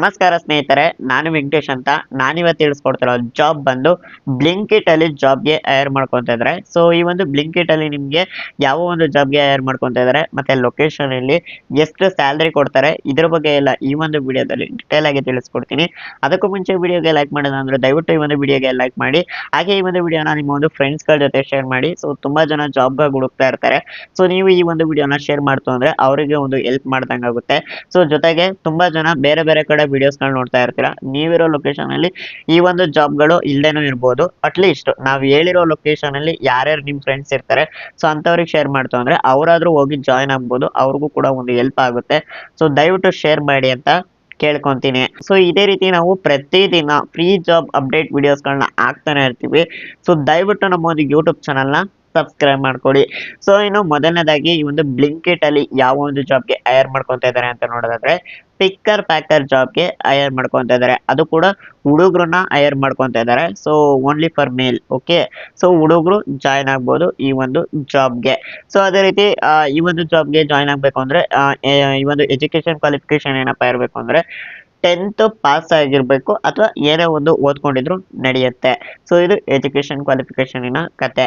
ನಮಸ್ಕಾರ ಸ್ನೇಹಿತರೆ, ನಾನು ವೆಂಕಟೇಶ್ ಅಂತ. ನಾನಿವತ್ತು ತಿಳಿಸ್ಕೊಡ್ತಿರೋ ಜಾಬ್ ಬಂದು ಬ್ಲಿಂಕಿಟ್ ಅಲ್ಲಿ ಜಾಬ್ಗೆ ಹೈರ್ ಮಾಡ್ಕೊತಾ ಇದ್ದಾರೆ. ಸೊ ಈ ಒಂದು ಬ್ಲಿಂಕಿಟ್ ಅಲ್ಲಿ ನಿಮಗೆ ಯಾವ ಒಂದು ಜಾಬ್ಗೆ ಹೈರ್ ಮಾಡ್ಕೊತಾ ಇದ್ದಾರೆ, ಮತ್ತೆ ಲೊಕೇಶನ್ ಅಲ್ಲಿ ಎಷ್ಟು ಸ್ಯಾಲ್ರಿ ಕೊಡ್ತಾರೆ, ಇದ್ರ ಬಗ್ಗೆ ಎಲ್ಲ ಈ ಒಂದು ವಿಡಿಯೋದಲ್ಲಿ ಡಿಟೇಲ್ ಆಗಿ ತಿಳಿಸ್ಕೊಡ್ತೀನಿ. ಅದಕ್ಕೂ ಮುಂಚೆ ವಿಡಿಯೋಗೆ ಲೈಕ್ ಮಾಡೋದಂದ್ರೆ ದಯವಿಟ್ಟು ಈ ಒಂದು ವಿಡಿಯೋಗೆ ಲೈಕ್ ಮಾಡಿ. ಹಾಗೆ ಈ ಒಂದು ವಿಡಿಯೋನ ನಿಮ್ಮ ಒಂದು ಫ್ರೆಂಡ್ಸ್ಗಳ ಜೊತೆ ಶೇರ್ ಮಾಡಿ. ಸೊ ತುಂಬಾ ಜನ ಜಾಬ್ಗಾಗಿ ಹುಡುಕ್ತಾ ಇರ್ತಾರೆ. ಸೊ ನೀವು ಈ ಒಂದು ವಿಡಿಯೋನ ಶೇರ್ ಮಾಡ್ತು ಅಂದ್ರೆ ಅವರಿಗೆ ಒಂದು ಹೆಲ್ಪ್ ಮಾಡ್ದಂಗಾಗುತ್ತೆ. ಸೊ ಜೊತೆಗೆ ತುಂಬಾ ಜನ ಬೇರೆ ಬೇರೆ ಕಡೆ ವಿಡಿಯೋಸ್ಗಳು ನೋಡ್ತಾ ಇರ್ತೀರಾ, ನೀವಿರೋ ಲೊಕೇಶನ್ ಅಲ್ಲಿ ಈ ಒಂದು ಜಾಬ್ಗಳು ಇಲ್ಲದೇನೂ ಇರ್ಬೋದು. ಅಟ್ಲೀಸ್ಟ್ ನಾವು ಹೇಳಿರೋ ಲೊಕೇಶನ್ ಅಲ್ಲಿ ಯಾರ್ಯಾರು ನಿಮ್ಮ ಫ್ರೆಂಡ್ಸ್ ಇರ್ತಾರೆ. ಸೊ ಅಂಥವ್ರಿಗೆ ಶೇರ್ ಮಾಡ್ತು ಅಂದ್ರೆ ಅವರಾದರೂ ಹೋಗಿ ಜಾಯ್ನ್ ಆಗ್ಬೋದು, ಅವ್ರಿಗೂ ಕೂಡ ಒಂದು ಹೆಲ್ಪ್ ಆಗುತ್ತೆ. ಸೊ ದಯವಿಟ್ಟು ಶೇರ್ ಮಾಡಿ ಅಂತ ಕೇಳ್ಕೊಂತೀನಿ. ಸೊ ಇದೇ ರೀತಿ ನಾವು ಪ್ರತಿದಿನ ಫ್ರೀ ಜಾಬ್ ಅಪ್ಡೇಟ್ ವಿಡಿಯೋಸ್ಗಳನ್ನ ಹಾಕ್ತಾನೆ ಇರ್ತೀವಿ. ಸೊ ದಯವಿಟ್ಟು ನಮ್ಮ ಒಂದು ಯೂಟ್ಯೂಬ್ ಚಾನಲ್ನ ಸಬ್ಸ್ಕ್ರೈಬ್ ಮಾಡ್ಕೊಳ್ಳಿ ಸೊ ಇನ್ನು ಮೊದಲನೇದಾಗಿ ಈ ಒಂದು ಬ್ಲಿಂಕೆಟ್ ಅಲ್ಲಿ ಯಾವ ಒಂದು ಜಾಬ್ಗೆ ಹೈರ್ ಮಾಡ್ಕೊತ ಇದ್ದಾರೆ ಅಂತ ನೋಡೋದಾದ್ರೆ ಪಿಕ್ಕರ್ ಪ್ಯಾಕರ್ ಜಾಬ್ಗೆ ಹೈರ್ ಮಾಡ್ಕೊತಾ ಇದ್ದಾರೆ. ಅದು ಕೂಡ ಹುಡುಗರನ್ನ ಹೈರ್ ಮಾಡ್ಕೊತಾ ಇದ್ದಾರೆ. So only for male okay so ಹುಡುಗರು ಜಾಯ್ನ್ ಆಗ್ಬೋದು ಈ ಒಂದು ಜಾಬ್ಗೆ ಸೊ ಅದೇ ರೀತಿ ಈ ಒಂದು ಜಾಬ್ಗೆ ಜಾಯ್ನ್ ಆಗಬೇಕು ಅಂದ್ರೆ ಈ ಒಂದು ಎಜುಕೇಶನ್ ಕ್ವಾಲಿಫಿಕೇಶನ್ ಏನಪ್ಪಾ ಇರಬೇಕು ಅಂದ್ರೆ ಟೆಂತ್ ಪಾಸ್ ಆಗಿರ್ಬೇಕು ಅಥವಾ ಏನೇ ಒಂದು ಓದ್ಕೊಂಡಿದ್ರು ನಡೆಯುತ್ತೆ. ಸೊ ಇದು ಎಜುಕೇಶನ್ ಕ್ವಾಲಿಫಿಕೇಶನಿನ ಕತೆ.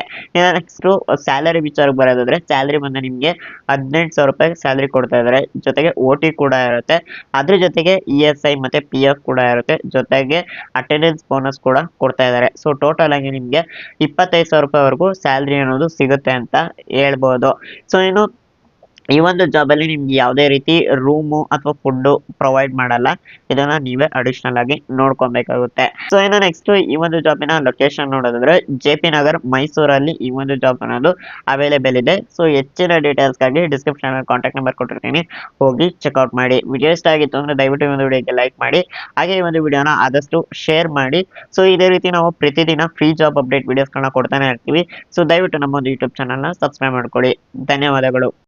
ನೆಕ್ಸ್ಟು ಸ್ಯಾಲರಿ ವಿಚಾರಕ್ಕೆ ಬರೋದಾದ್ರೆ ಸ್ಯಾಲರಿ ಬಂದು ನಿಮಗೆ ಹದಿನೆಂಟು ಸಾವಿರ ರೂಪಾಯಿ ಸ್ಯಾಲರಿ ಕೊಡ್ತಾ ಇದ್ದಾರೆ ಜೊತೆಗೆ ಓ ಟಿ ಕೂಡ ಇರುತ್ತೆ. ಅದ್ರ ಜೊತೆಗೆ ಇ ಎಸ್ ಐ ಮತ್ತೆ ಪಿ ಎಫ್ ಕೂಡ ಇರುತ್ತೆ. ಜೊತೆಗೆ ಅಟೆಂಡೆನ್ಸ್ ಬೋನಸ್ ಕೂಡ ಕೊಡ್ತಾ ಇದ್ದಾರೆ ಸೊ ಟೋಟಲ್ ಆಗಿ ನಿಮಗೆ ಇಪ್ಪತ್ತೈದು ಸಾವಿರ ರೂಪಾಯಿವರೆಗೂ ಸ್ಯಾಲ್ರಿ ಅನ್ನೋದು ಸಿಗುತ್ತೆ ಅಂತ ಹೇಳ್ಬೋದು. ಸೊ ಇನ್ನು ಈ ಒಂದು ಜಾಬಲ್ಲಿ ನಿಮ್ಗೆ ಯಾವುದೇ ರೀತಿ ರೂಮು ಅಥವಾ ಫುಡ್ಡು ಪ್ರೊವೈಡ್ ಮಾಡಲ್ಲ. ಇದನ್ನ ನೀವೇ ಅಡಿಷನಲ್ ಆಗಿ ನೋಡ್ಕೊಬೇಕಾಗುತ್ತೆ. ಸೊ ಇನ್ನು ನೆಕ್ಸ್ಟ್ ಈ ಒಂದು ಜಾಬಿನ ಲೊಕೇಶನ್ ನೋಡೋದಾದ್ರೆ ಜೆ ಪಿ ನಗರ್, ಮೈಸೂರಲ್ಲಿ ಈ ಒಂದು ಜಾಬ್ ಅನ್ನೋದು ಅವೈಲೇಬಲ್ ಇದೆ. ಸೊ ಹೆಚ್ಚಿನ ಡೀಟೇಲ್ಸ್ಗಾಗಿ ಡಿಸ್ಕ್ರಿಪ್ಷನ್ ಕಾಂಟ್ಯಾಕ್ಟ್ ನಂಬರ್ ಕೊಟ್ಟಿರ್ತೀನಿ. ಹೋಗಿ ಚೆಕ್ಔಟ್ ಮಾಡಿ. ವಿಡಿಯೋ ಇಷ್ಟ ಆಗಿತ್ತು ಅಂದ್ರೆ ದಯವಿಟ್ಟು ಈ ಒಂದು ವಿಡಿಯೋಗೆ ಲೈಕ್ ಮಾಡಿ. ಹಾಗೆ ಈ ಒಂದು ವಿಡಿಯೋನ ಆದಷ್ಟು ಶೇರ್ ಮಾಡಿ. ಸೊ ಇದೇ ರೀತಿ ನಾವು ಪ್ರತಿದಿನ ಫ್ರೀ ಜಾಬ್ ಅಪ್ಡೇಟ್ ವಿಡಿಯೋಸ್ಗಳನ್ನ ಕೊಡ್ತಾನೆ ಇರ್ತೀವಿ. ಸೊ ದಯವಿಟ್ಟು ನಮ್ಮ ಒಂದು ಯೂಟ್ಯೂಬ್ ಚಾನಲ್ನ ಸಬ್ಸ್ಕ್ರೈಬ್ ಮಾಡ್ಕೊಳ್ಳಿ. ಧನ್ಯವಾದಗಳು.